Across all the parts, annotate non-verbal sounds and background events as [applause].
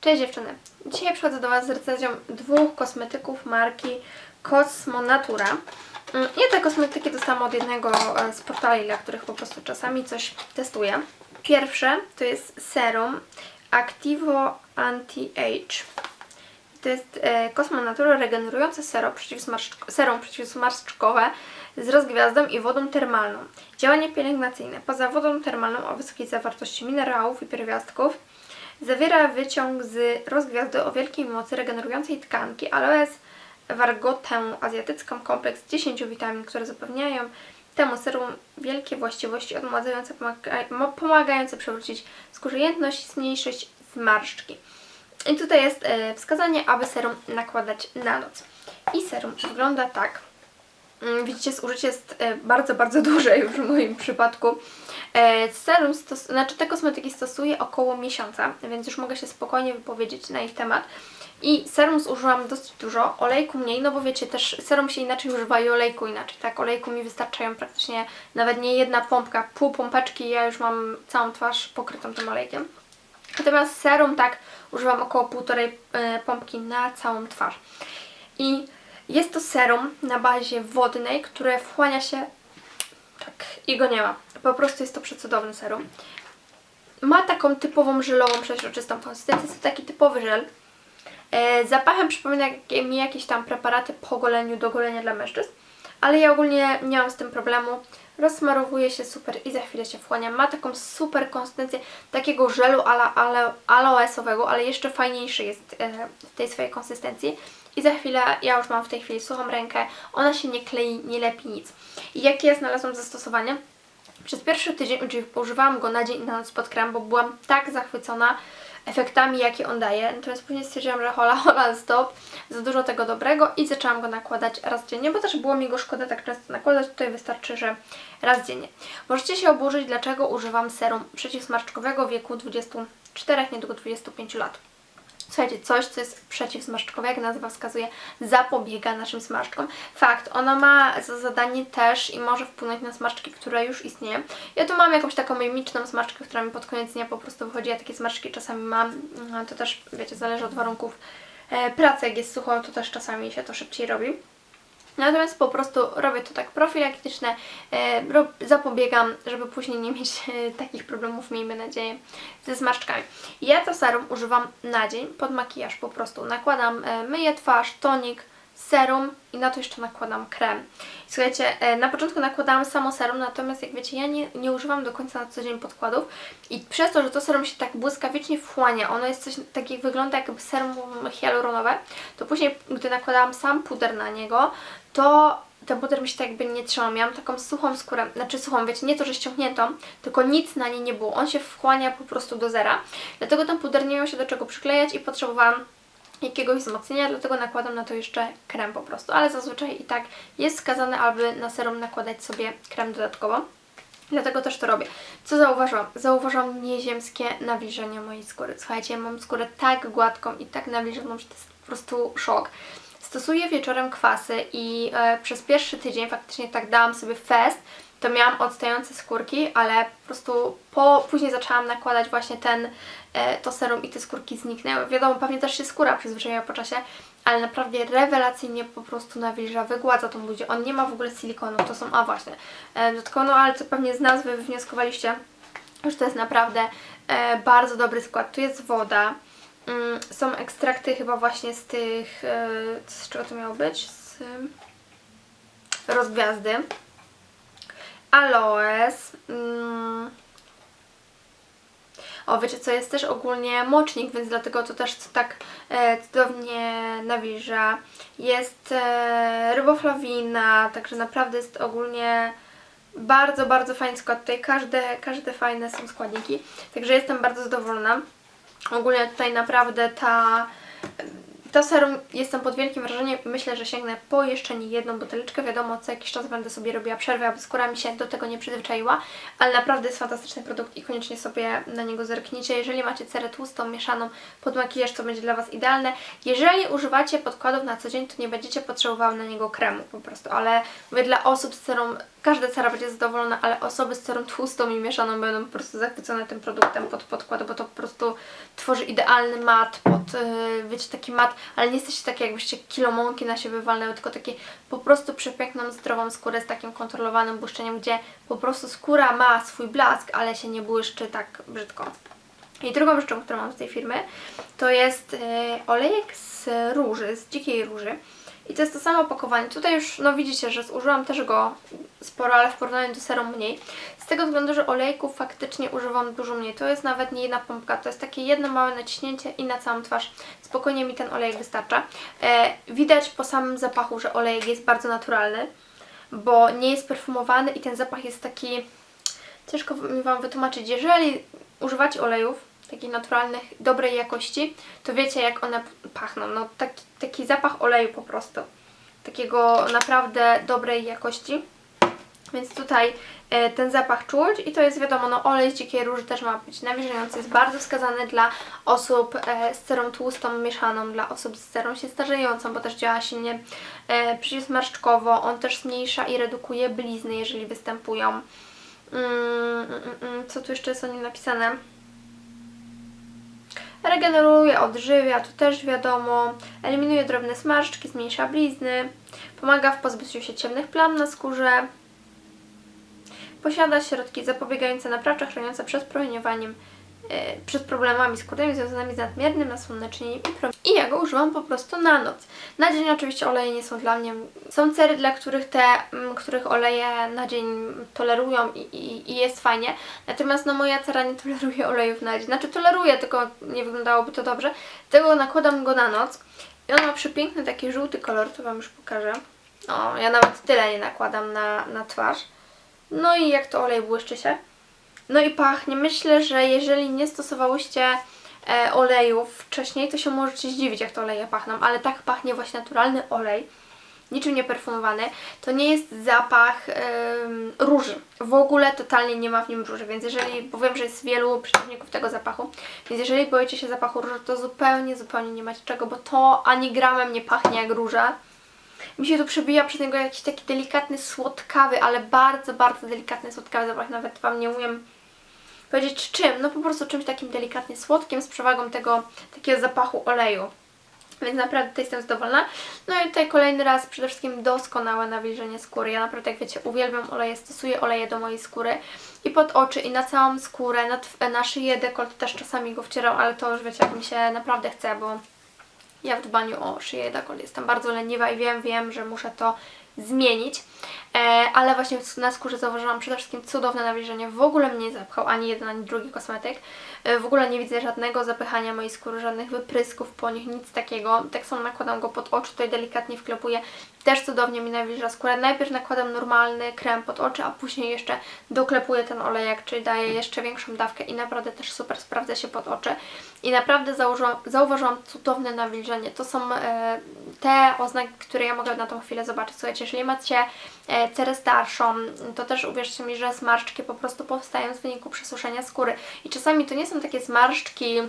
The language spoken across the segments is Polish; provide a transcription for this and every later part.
Cześć dziewczyny! Dzisiaj przychodzę do Was z recenzją dwóch kosmetyków marki Cosmo Natura. Mm, Ja te kosmetyki dostałam od jednego e, z portali, dla których po prostu czasami coś testuję. Pierwsze to jest serum Activo Anti-Age. To jest e, Cosmo Natura regenerujące serum, przeciwsmarszczko, serum przeciwsmarszczkowe z rozgwiazdą i wodą termalną. Działanie pielęgnacyjne. Poza wodą termalną o wysokiej zawartości minerałów i pierwiastków zawiera wyciąg z rozgwiazdy o wielkiej mocy regenerującej tkanki aloes wargotę azjatycką kompleks 10 witamin, które zapewniają temu serum wielkie właściwości odmładzające, pomagające przywrócić skórze jędrność, zmniejszyć zmarszczki. I tutaj jest e, wskazanie, aby serum nakładać na noc. I serum wygląda tak. Mm, Widzicie, zużycie jest e, bardzo, bardzo [laughs] duże już w moim przypadku. Serum, stos- znaczy te kosmetyki stosuję około miesiąca, więc już mogę się spokojnie wypowiedzieć na ich temat. I serum zużyłam dosyć dużo, olejku mniej, no bo wiecie, też serum się inaczej używa i olejku inaczej, tak? Olejku mi wystarczają praktycznie nawet nie jedna pompka, pół pompeczki ja już mam całą twarz pokrytą tym olejkiem. Natomiast serum tak używam około półtorej e, pompki na całą twarz. I jest to serum na bazie wodnej, które wchłania się tak i go nie ma. Po prostu jest to przecudowny serum. Ma taką typową żelową, przeźroczystą konsystencję, jest to taki typowy żel. E, zapachem przypomina mi jakieś tam preparaty po goleniu do golenia dla mężczyzn, ale ja ogólnie nie mam z tym problemu. Rozsmarowuje się super i za chwilę się wchłania. Ma taką super konsystencję takiego żelu aloesowego, ale jeszcze fajniejszy jest e, w tej swojej konsystencji. I za chwilę, ja już mam w tej chwili suchą rękę, ona się nie klei, nie lepi nic. I jakie ja znalazłam zastosowanie? Przez pierwszy tydzień uży- używałam go na dzień i na noc pod krem, bo byłam tak zachwycona efektami, jakie on daje. Natomiast później stwierdziłam, że hola, [laughs] hola, stop, za dużo tego dobrego i zaczęłam go nakładać raz dziennie, bo też było mi go szkoda tak często nakładać. Tutaj wystarczy, że raz dziennie. Możecie się oburzyć, dlaczego używam serum przeciwsmarszczkowego w wieku 24, niedługo 25 lat. Słuchajcie, coś, co jest przeciwsmarszczkowe, jak nazwa wskazuje, zapobiega naszym zmarszczkom. Fakt, ona ma za zadanie też i może wpłynąć na zmarszczki, które już istnieją. Ja tu mam jakąś taką mimiczną zmarszczkę, która mi pod koniec dnia po prostu wychodzi. Ja takie zmarszczki czasami mam. No, To też, wiecie, zależy od warunków e, pracy. Jak jest sucho, to też czasami się to szybciej robi. Natomiast po prostu robię to tak profilaktycznie, e, zapobiegam, żeby później nie mieć e, takich problemów, miejmy nadzieję, ze zmarszczkami. Ja to serum używam na dzień pod makijaż po prostu. Nakładam, e, myję twarz, tonik, serum i na to jeszcze nakładam krem. Słuchajcie, na początku nakładałam samo serum, natomiast jak wiecie, ja nie, nie używam do końca na co dzień podkładów i przez to, że to serum się tak błyskawicznie wchłania, ono jest coś takiego, wygląda jakby serum hialuronowe, to później, gdy nakładałam sam puder na niego, to ten puder mi się tak jakby nie trzymał. Miałam taką suchą skórę, znaczy suchą, wiecie, nie to, że ściągniętą, tylko nic na niej nie było. On się wchłania po prostu do zera. Dlatego ten puder nie miał się do czego przyklejać i potrzebowałam jakiegoś wzmocnienia, dlatego nakładam na to jeszcze krem po prostu. Ale zazwyczaj i tak jest wskazane, aby na serum nakładać sobie krem dodatkowo. Dlatego też to robię. Co zauważyłam? Zauważyłam nieziemskie nawilżenie mojej skóry. Słuchajcie, ja mam skórę tak gładką i tak nawilżoną, że to jest po prostu szok. Stosuję wieczorem kwasy i e, przez pierwszy tydzień faktycznie tak dałam sobie fest, to miałam odstające skórki, ale po prostu po, później zaczęłam nakładać właśnie ten, e, to serum i te skórki zniknęły. Wiadomo, pewnie też się skóra przyzwyczaiła po czasie, ale naprawdę rewelacyjnie po prostu nawilża, wygładza tą buzię. On nie ma w ogóle silikonu, to są, a właśnie, e, dodatkowo, no ale co pewnie z nazwy wywnioskowaliście, że to jest naprawdę e, bardzo dobry skład. Tu jest woda, są ekstrakty chyba właśnie z tych, e, z czego to miało być? Z rozgwiazdy. Aloes. Mm. O, wiecie co, jest też ogólnie mocznik, więc dlatego to też tak e, cudownie nawilża. Jest e, ryboflawina, także naprawdę jest ogólnie bardzo, bardzo fajny skład. Tutaj każde, każde fajne są składniki, także jestem bardzo zadowolona. Ogólnie tutaj naprawdę ta to serum jestem pod wielkim wrażeniem myślę, że sięgnę po jeszcze nie jedną buteleczkę. Wiadomo, co jakiś czas będę sobie robiła przerwę, aby skóra mi się do tego nie przyzwyczaiła, ale naprawdę jest fantastyczny produkt i koniecznie sobie na niego zerknijcie. Jeżeli macie cerę tłustą, mieszaną pod makijaż, to będzie dla Was idealne. Jeżeli używacie podkładów na co dzień, to nie będziecie potrzebowały na niego kremu po prostu, ale mówię dla osób z cerą każda cera będzie zadowolona, ale osoby z cerą tłustą i mieszaną będą po prostu zachwycone tym produktem pod podkład, bo to po prostu tworzy idealny mat, pod, yy, wiecie, taki mat, ale nie jesteście takie jakbyście kilo mąki na siebie walnęły, tylko taki po prostu przepiękną, zdrową skórę z takim kontrolowanym błyszczeniem, gdzie po prostu skóra ma swój blask, ale się nie błyszczy tak brzydko. I drugą rzeczą, którą mam z tej firmy, to jest e, olejek z róży, z dzikiej róży. I to jest to samo opakowanie. Tutaj już, no widzicie, że zużyłam też go sporo, ale w porównaniu do serum mniej. Z tego względu, że olejków faktycznie używam dużo mniej. To jest nawet nie jedna pompka, to jest takie jedno małe naciśnięcie i na całą twarz. Spokojnie mi ten olejek wystarcza. E, widać po samym zapachu, że olejek jest bardzo naturalny, bo nie jest perfumowany i ten zapach jest taki... Ciężko mi Wam wytłumaczyć. Jeżeli używacie olejów, takich naturalnych, dobrej jakości, to wiecie jak one pachną. No taki, taki zapach oleju po prostu. Takiego naprawdę dobrej jakości. Więc tutaj e, ten zapach czuć i to jest wiadomo, no olej z dzikiej róży też ma być nawilżający. Jest bardzo wskazany dla osób e, z cerą tłustą mieszaną, dla osób z cerą się starzejącą, bo też działa silnie e, przeciwzmarszczkowo. On też zmniejsza i redukuje blizny, jeżeli występują. Mm, mm, mm, mm. Co tu jeszcze jest o nim napisane? Regeneruje, odżywia, to też wiadomo. Eliminuje drobne smarszczki, zmniejsza blizny. Pomaga w pozbyciu się ciemnych plam na skórze. Posiada środki zapobiegające naprawcze, chroniące przed promieniowaniem, przed problemami skórnymi związanymi z nadmiernym nasłoneczeniem i prom- I ja go używam po prostu na noc. Na dzień oczywiście oleje nie są dla mnie. Są cery, dla których te, m, których oleje na dzień tolerują i, i, i jest fajnie. Natomiast no moja cera nie toleruje olejów na dzień. Znaczy toleruje, tylko nie wyglądałoby to dobrze. Dlatego nakładam go na noc. I on ma przepiękny taki żółty kolor, to Wam już pokażę. O, ja nawet tyle nie nakładam na, na twarz. No i jak to olej błyszczy się. No i pachnie. Myślę, że jeżeli nie stosowałyście e, olejów wcześniej, to się możecie zdziwić, jak to oleje pachną, ale tak pachnie właśnie naturalny olej, niczym nie perfumowany. To nie jest zapach em, róży. W ogóle totalnie nie ma w nim róży, więc jeżeli, bo wiem, że jest wielu przeciwników tego zapachu, więc jeżeli boicie się zapachu róży, to zupełnie, zupełnie nie macie czego, bo to ani gramem nie pachnie jak róża. Mi się tu przebija przez niego jakiś taki delikatny, słodkawy, ale bardzo, bardzo delikatny, słodkawy zapach. Nawet Wam nie umiem powiedzieć czym. No po prostu czymś takim delikatnie słodkim z przewagą tego takiego zapachu oleju. Więc naprawdę tutaj jestem zadowolona. No i tutaj kolejny raz przede wszystkim doskonałe nawilżenie skóry. Ja naprawdę, jak wiecie, uwielbiam oleje, stosuję oleje do mojej skóry i pod oczy, i na całą skórę, na, na szyję, dekolt też czasami go wcieram, ale to już wiecie, jak mi się naprawdę chce, bo ja w dbaniu o szyję i dekolt jestem bardzo leniwa i wiem, wiem, że muszę to zmienić. E, ale właśnie na skórze zauważyłam przede wszystkim cudowne nawilżenie. W ogóle mnie nie zapchał ani jeden, ani drugi kosmetyk. E, w ogóle nie widzę żadnego zapychania mojej skóry, żadnych wyprysków po nich, nic takiego. Tak samo nakładam go pod oczy, tutaj delikatnie wklepuję. Też cudownie mi nawilża skórę. Najpierw nakładam normalny krem pod oczy, a później jeszcze doklepuję ten olejek, czyli daję jeszcze większą dawkę i naprawdę też super sprawdza się pod oczy. I naprawdę zauważyłam, zauważyłam cudowne nawilżenie. To są e, te oznaki, które ja mogę na tą chwilę zobaczyć. Słuchajcie, jeżeli macie cerę starszą, to też uwierzcie mi, że zmarszczki po prostu powstają w wyniku przesuszenia skóry. I czasami to nie są takie zmarszczki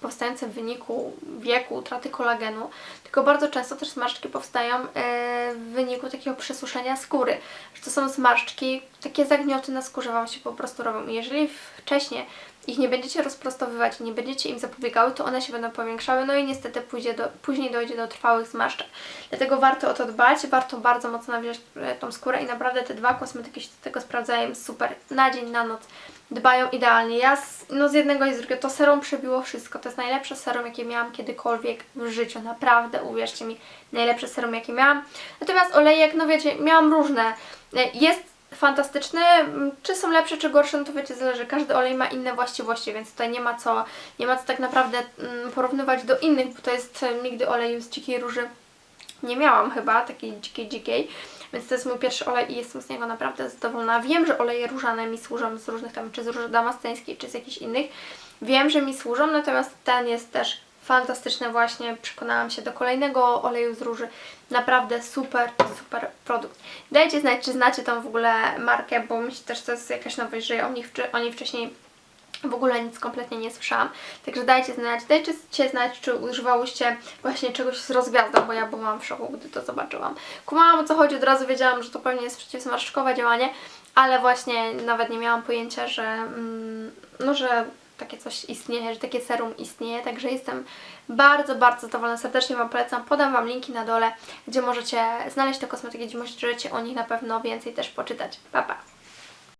powstające w wyniku wieku, utraty kolagenu, tylko bardzo często też zmarszczki powstają e, w wyniku takiego przesuszenia skóry. Że to są zmarszczki, takie zagnioty na skórze Wam się po prostu robią. I jeżeli wcześniej ich nie będziecie rozprostowywać nie będziecie im zapobiegały, to one się będą powiększały, no i niestety pójdzie do, później dojdzie do trwałych zmarszczek. Dlatego warto o to dbać, warto bardzo mocno nawilżać e, tą skórę i naprawdę te dwa kosmetyki się do tego sprawdzają super. Na dzień, na noc dbają idealnie. Ja z, no z jednego i z drugiego, to serum przebiło wszystko. To jest najlepsze serum, jakie miałam kiedykolwiek w życiu. Naprawdę, uwierzcie mi, najlepsze serum, jakie miałam. Natomiast olejek, no wiecie, miałam różne. E, Jest fantastyczny. Mm, Czy są lepsze, czy gorsze, no to wiecie, zależy. Każdy olej ma inne właściwości, więc tutaj nie ma co, nie ma co tak naprawdę mm, porównywać do innych, bo to jest e, nigdy olej z dzikiej róży nie miałam chyba, takiej dzikiej, dzikiej. Więc to jest mój pierwszy olej i jestem z niego naprawdę zadowolona. Wiem, że oleje różane mi służą z różnych tam, czy z róży damasceńskiej, czy z jakichś innych. Wiem, że mi służą, natomiast ten jest też fantastyczny właśnie. Przekonałam się do kolejnego oleju z róży. Naprawdę super, super produkt. Dajcie znać, czy znacie tą w ogóle markę, bo myślę też, to jest jakaś nowość, że o wcze- o niej wcześniej w ogóle nic kompletnie nie słyszałam. Także dajcie znać, dajcie znać, czy używałyście właśnie czegoś z rozgwiazdą, bo ja byłam w szoku, gdy to zobaczyłam. Kumałam o co chodzi, od razu wiedziałam, że to pewnie jest przeciwsmarszczkowe działanie, ale właśnie nawet nie miałam pojęcia, że, mm, no, że takie coś istnieje, że takie serum istnieje, także jestem bardzo, bardzo zadowolona, serdecznie Wam polecam, podam Wam linki na dole, gdzie możecie znaleźć te kosmetyki, gdzie możecie o nich na pewno więcej też poczytać. Pa, pa!